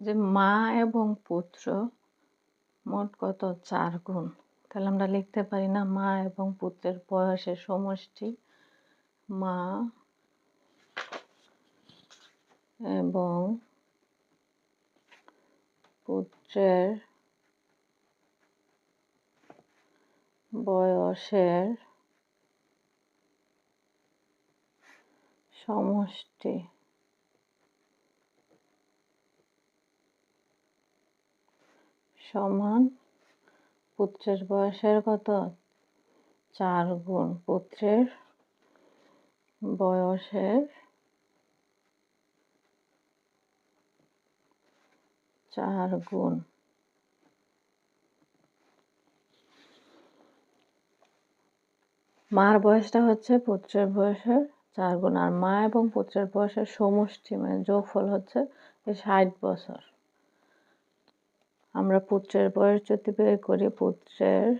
যে মা এবং পুত্র মোট কত? চার গুণ। তাহলে আমরা লিখতে পারি না মা এবং পুত্রের বয়সের সমষ্টি। মা এবং পুত্রের বয়সের সমষ্টি। সমান পুত্রের বয়সের কত? চার গুণ পুত্রের বয়সের চার গুণ। মার বয়সটা হচ্ছে পুত্রের বয়সের চার গুণ। আর মা এবং পুত্রের বয়সের সমষ্টি মানে যোগফল হচ্ছে ষাট বছর। আমরা পুত্রের বয়স যদি বের করি, পুত্রের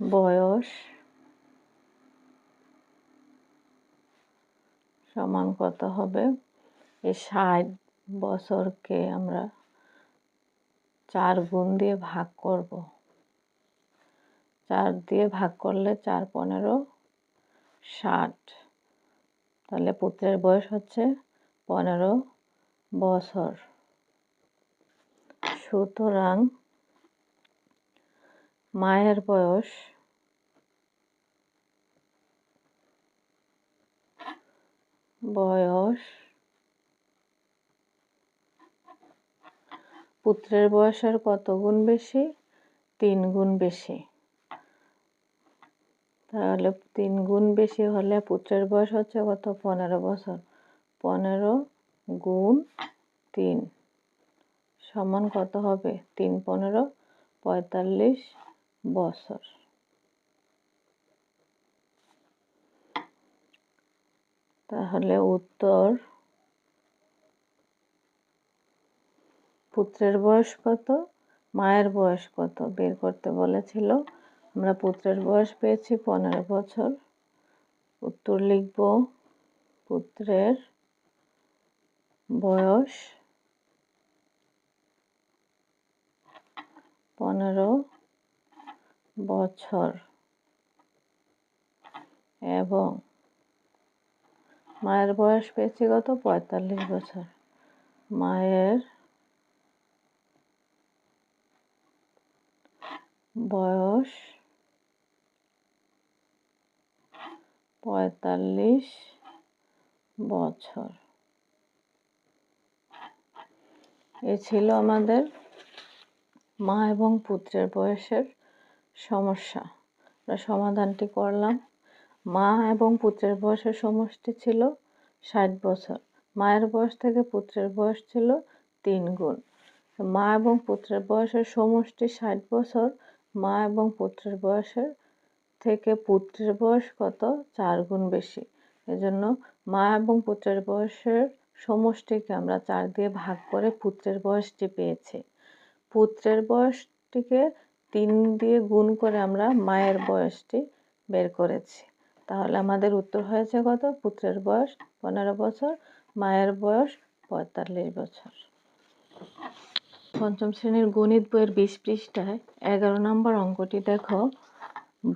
বয়স সমান কত হবে? এই ষাট বছরকে আমরা চার গুণ দিয়ে ভাগ করব। চার দিয়ে ভাগ করলে চার পনেরো ষাট। তাহলে পুত্রের বয়স হচ্ছে পনেরো বছর। সুতরাং মায়ের বয়স বয়স পুত্রের বয়সের কত গুণ বেশি? তিন গুণ বেশি। তাহলে তিন গুণ বেশি হলে পুত্রের বয়স হচ্ছে কত? পনেরো বছর। পনেরো গুণ তিন। সমান কত হবে? তিন পনেরো, পঁয়তাল্লিশ বছর। তাহলে উত্তর পুত্রের বয়স কত? মায়ের বয়স কত? বের করতে বলেছিল। আমরা পুত্রের বয়স পেয়েছি পনেরো বছর। উত্তর লিখব পুত্রের বয়স পনেরো বছর। এবং মায়ের বয়স পেয়েছি কত? পঁয়তাল্লিশ বছর। মায়ের বয়স পঁয়তাল্লিশ বছর। এ ছিল আমাদের মা এবং পুত্রের বয়সের সমস্যা। আমরা সমাধানটি করলাম। মা এবং পুত্রের বয়সের সমষ্টি ছিল ষাট বছর। মায়ের বয়স থেকে পুত্রের বয়স ছিল তিন গুণ। মা এবং পুত্রের বয়সের সমষ্টি ষাট বছর। মা এবং পুত্রের বয়সের থেকে পুত্রের বয়স কত? চার গুণ বেশি। এজন্য মা এবং পুত্রের বয়সের সমষ্টিকে আমরা চার দিয়ে ভাগ করে পুত্রের বয়সটি পেয়েছি। পুত্রের বয়সটিকে তিন দিয়ে গুণ করে আমরা মায়ের বয়সটি বের করেছি। তাহলে আমাদের উত্তর হয়েছে কত? পুত্রের বয়স পনেরো বছর, মায়ের বয়স পঁয়তাল্লিশ বছর। পঞ্চম শ্রেণির গণিত বইয়ের বিশ পৃষ্ঠায় এগারো নম্বর অঙ্কটি দেখো।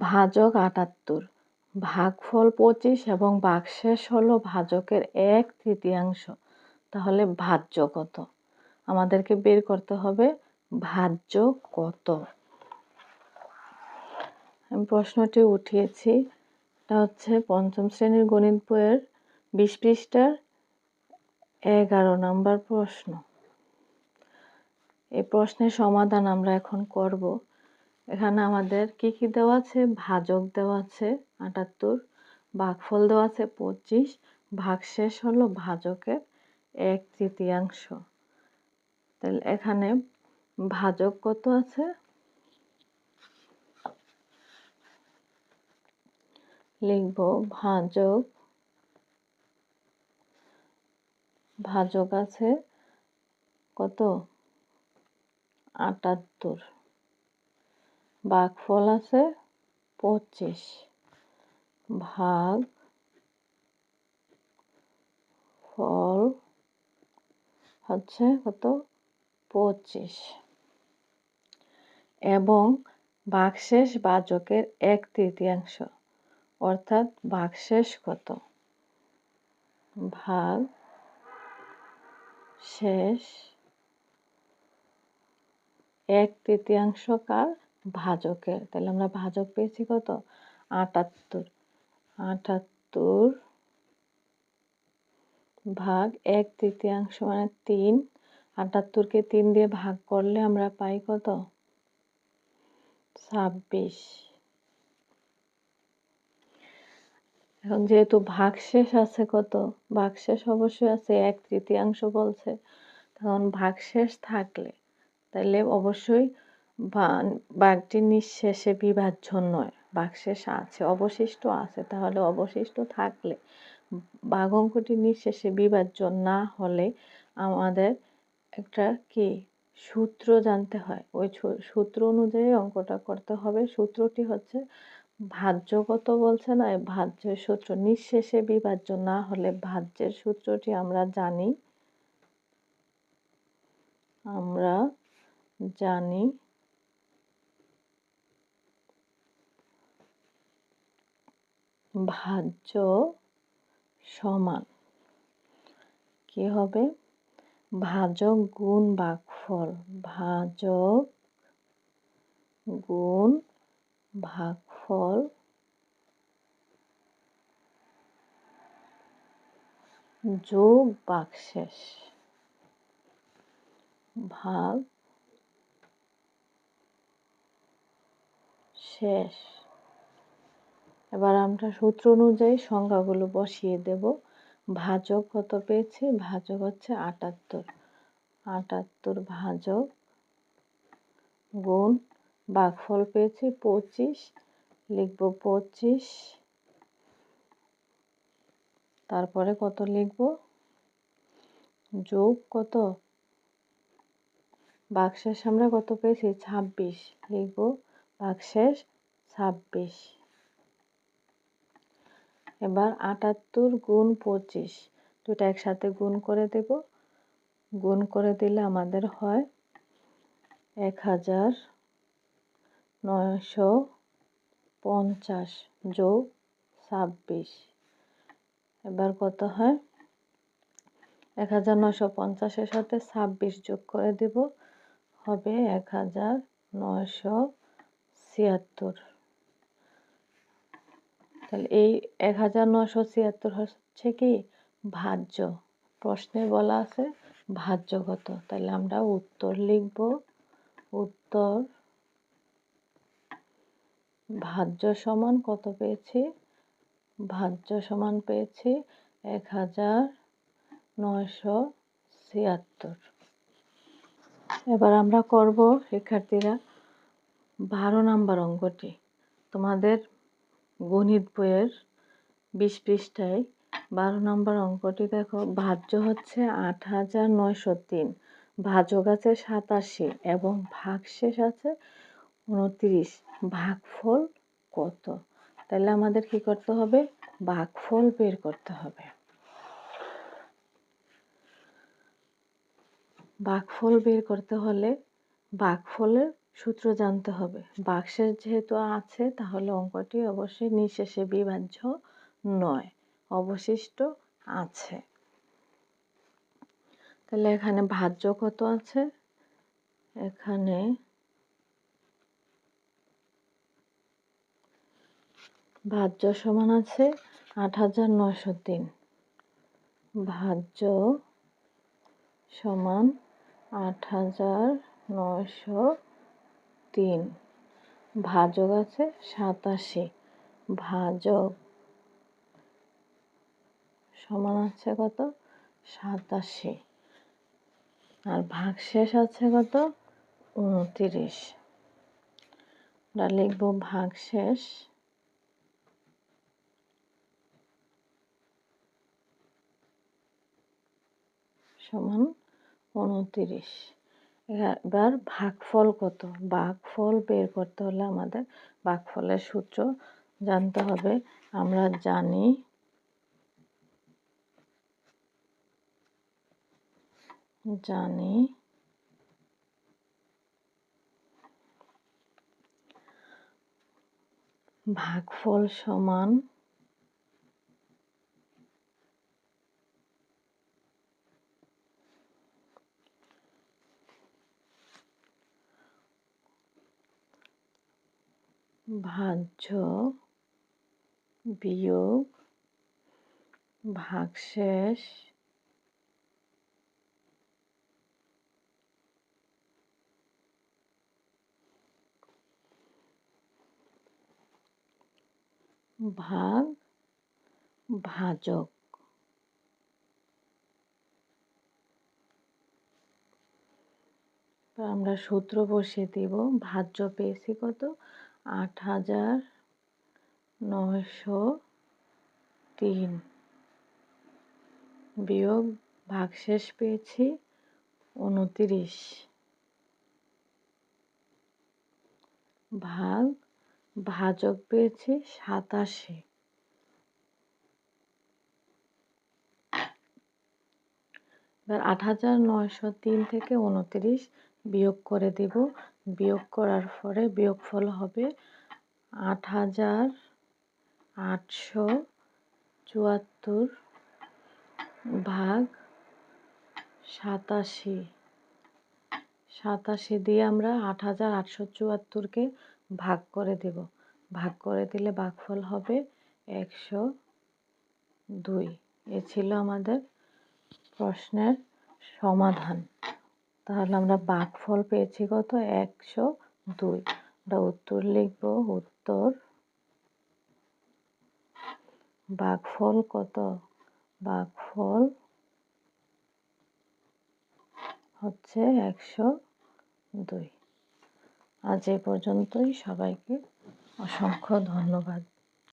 ভাজক আটাত্তর, ভাগফল পঁচিশ এবং বাকশেষ হলো ভাজকের এক তৃতীয়াংশ। তাহলে ভাজ্য কত? আমাদেরকে বের করতে হবে ভাজ্য কত? আমি প্রশ্নটি উঠিয়েছি। এটা হচ্ছে পঞ্চম শ্রেণির গণিত বইয়ের বিশ পৃষ্ঠার এগারো নম্বর প্রশ্ন। এই প্রশ্নের সমাধান আমরা এখন করব। এখানে আমাদের কি কি দেওয়া আছে? ভাজক দেওয়া আছে আটাত্তর ভাগফল দেওয়া আছে পঁচিশ, ভাগশেষ হলো ভাজকের এক তৃতীয়াংশ। তাহলে এখানে ভাজক কত আছে? লিখব ভাজক। ভাজক আছে কত? আটাত্তর। বাঘফল আছে পঁচিশ। ভাগ ফল হচ্ছে কত? পঁচিশ। এবং ভাগশেষ বাচকের এক তৃতীয়াংশ, অর্থাৎ ভাগশেষ কত? ভাগ শেষ এক তৃতীয়াংশ কার? ভাজকের। তাহলে আমরা ভাজক পেয়েছি কত? আটাত্তর। আটাত্তর ভাগ এক তৃতীয়াংশ মানে তিন। আটাত্তরকে তিন দিয়ে ভাগ করলে আমরা পাই কত? ছাব্বিশ। এখন যেহেতু ভাগশেষ আছে কত? ভাগশেষ অবশ্যই আছে, এক তৃতীয়াংশ বলছে। তখন ভাগশেষ থাকলে তাহলে অবশ্যই বাঘটি নিঃশেষে বিভাজ্য নয় বাঘশেষ আছে, অবশিষ্ট আছে। তাহলে অবশিষ্ট থাকলে বাঘ অঙ্কটি নিঃশেষে বিভাজ্য না হলে আমাদের একটা কি? সূত্র জানতে হয়। ওই সূত্র অনুযায়ী অঙ্কটা করতে হবে। সূত্রটি হচ্ছে ভাজ্য কত বলছে না ভাজ্যের সূত্র। নিঃশেষে বিভাজ্য না হলে ভাজ্যের সূত্রটি আমরা জানি আমরা জানি ভাজ্য সমান। কি হবে? ভাজক গুণ ভাগফল ভাজক গুণ ভাগফল যোগ বাকশেষ, ভাগ শেষ। এবার আমরা সূত্র অনুযায়ী সংখ্যাগুলো বসিয়ে দেব। ভাজক কত পেয়েছি? ভাজক হচ্ছে আটাত্তর। আটাত্তর ভাজক গুণ বাঘফল পেয়েছি পঁচিশ, লিখব পঁচিশ। তারপরে কত লিখব? যোগ কত? বাক্সের আমরা কত পেয়েছি? ছাব্বিশ। লিখব বাক্সের ছাব্বিশ। এবার আটাত্তর গুণ পঁচিশ। দুটা একসাথে গুণ করে দেব। গুণ করে দিলে আমাদের হয় এক হাজার নয়শো পঞ্চাশ যোগ ছাব্বিশ। এবার কত হয়? এক হাজার নয়শো পঞ্চাশের সাথে ছাব্বিশ যোগ করে দেব। হবে এক হাজার নয়শো ছিয়াত্তর। তাহলে এই এক হাজার নশো ছিয়াত্তর হচ্ছে কি ভাজ্য। প্রশ্নে বলা আছে ভাজ্যগত। তাহলে আমরা উত্তর লিখব। উত্তর, ভাজ্য সমান কত পেয়েছি? ভাজ্য সমান পেয়েছি এক হাজার নয়শো ছিয়াত্তর। এবার আমরা করব, শিক্ষার্থীরা, বারো নাম্বার অঙ্কটি। তোমাদের গণিত বইয়ের বিশ পৃষ্ঠায় বারো নম্বর অঙ্কটি দেখো। ভাজ্য হচ্ছে আট হাজার নয়শো তিন, ভাজক আছে সাতাশি এবং ভাগশেষ আছে উনত্রিশ। ভাগফল কত? তাহলে আমাদের কি করতে হবে? ভাগফল বের করতে হবে। ভাগফল বের করতে হলে ভাগফলের সূত্র জানতে হবে। বাক্সের যেহেতু আছে, তাহলে অঙ্কটি অবশ্যই নিঃশেষে বিভাজ্য নয়, অবশিষ্ট আছে। তাহলে এখানে ভাজ্য কত আছে? এখানে ভাজ্য সমান আছে আট হাজার নয়শো তিন। ভাজ্য সমান আট হাজার নয়শো তিন। ভাজক আছে সাতাশি। ভাজক সমান আছে কত? সাতাশি। আর ভাগশেষ আছে কত? উনতিরিশ। আমরা লিখব ভাগশেষ সমান উনতিরিশ। এবার ভাগফল কত? ভাগফল বের করতে হলে আমাদের ভাগফলের সূত্র জানতে হবে। আমরা জানি জানি ভাগফল সমান ভাজ্য বিয়োগ ভাগশেষ ভাগ ভাজক। আমরা সূত্র বসিয়ে দিব। ভাজ্য পেয়েছি কত? আট হাজার নয়শো তিন। বিয়োগ ভাগশেষ পেয়েছি উনতিরিশ। ভাগ ভাজক পেয়েছি সাতাশি। এবার আট হাজার নয়শো তিন থেকে উনতিরিশ বিয়োগ করে দিব বিয়োগ করার পরে বিয়োগফল হবে আট হাজার আটশো চুয়াত্তর ভাগ সাতাশি। সাতাশি দিয়ে আমরা আট হাজার আটশো চুয়াত্তরকে ভাগ করে দেব। ভাগ করে দিলে ভাগফল হবে একশো দুই। এ ছিল আমাদের প্রশ্নের সমাধান। তাহলে আমরা ভাগফল পেয়েছি কত? একশো দুই। আমরা উত্তর লিখব, উত্তর ভাগফল কত? ভাগফল হচ্ছে একশো দুই। আজ এ পর্যন্তই। সবাইকে অসংখ্য ধন্যবাদ।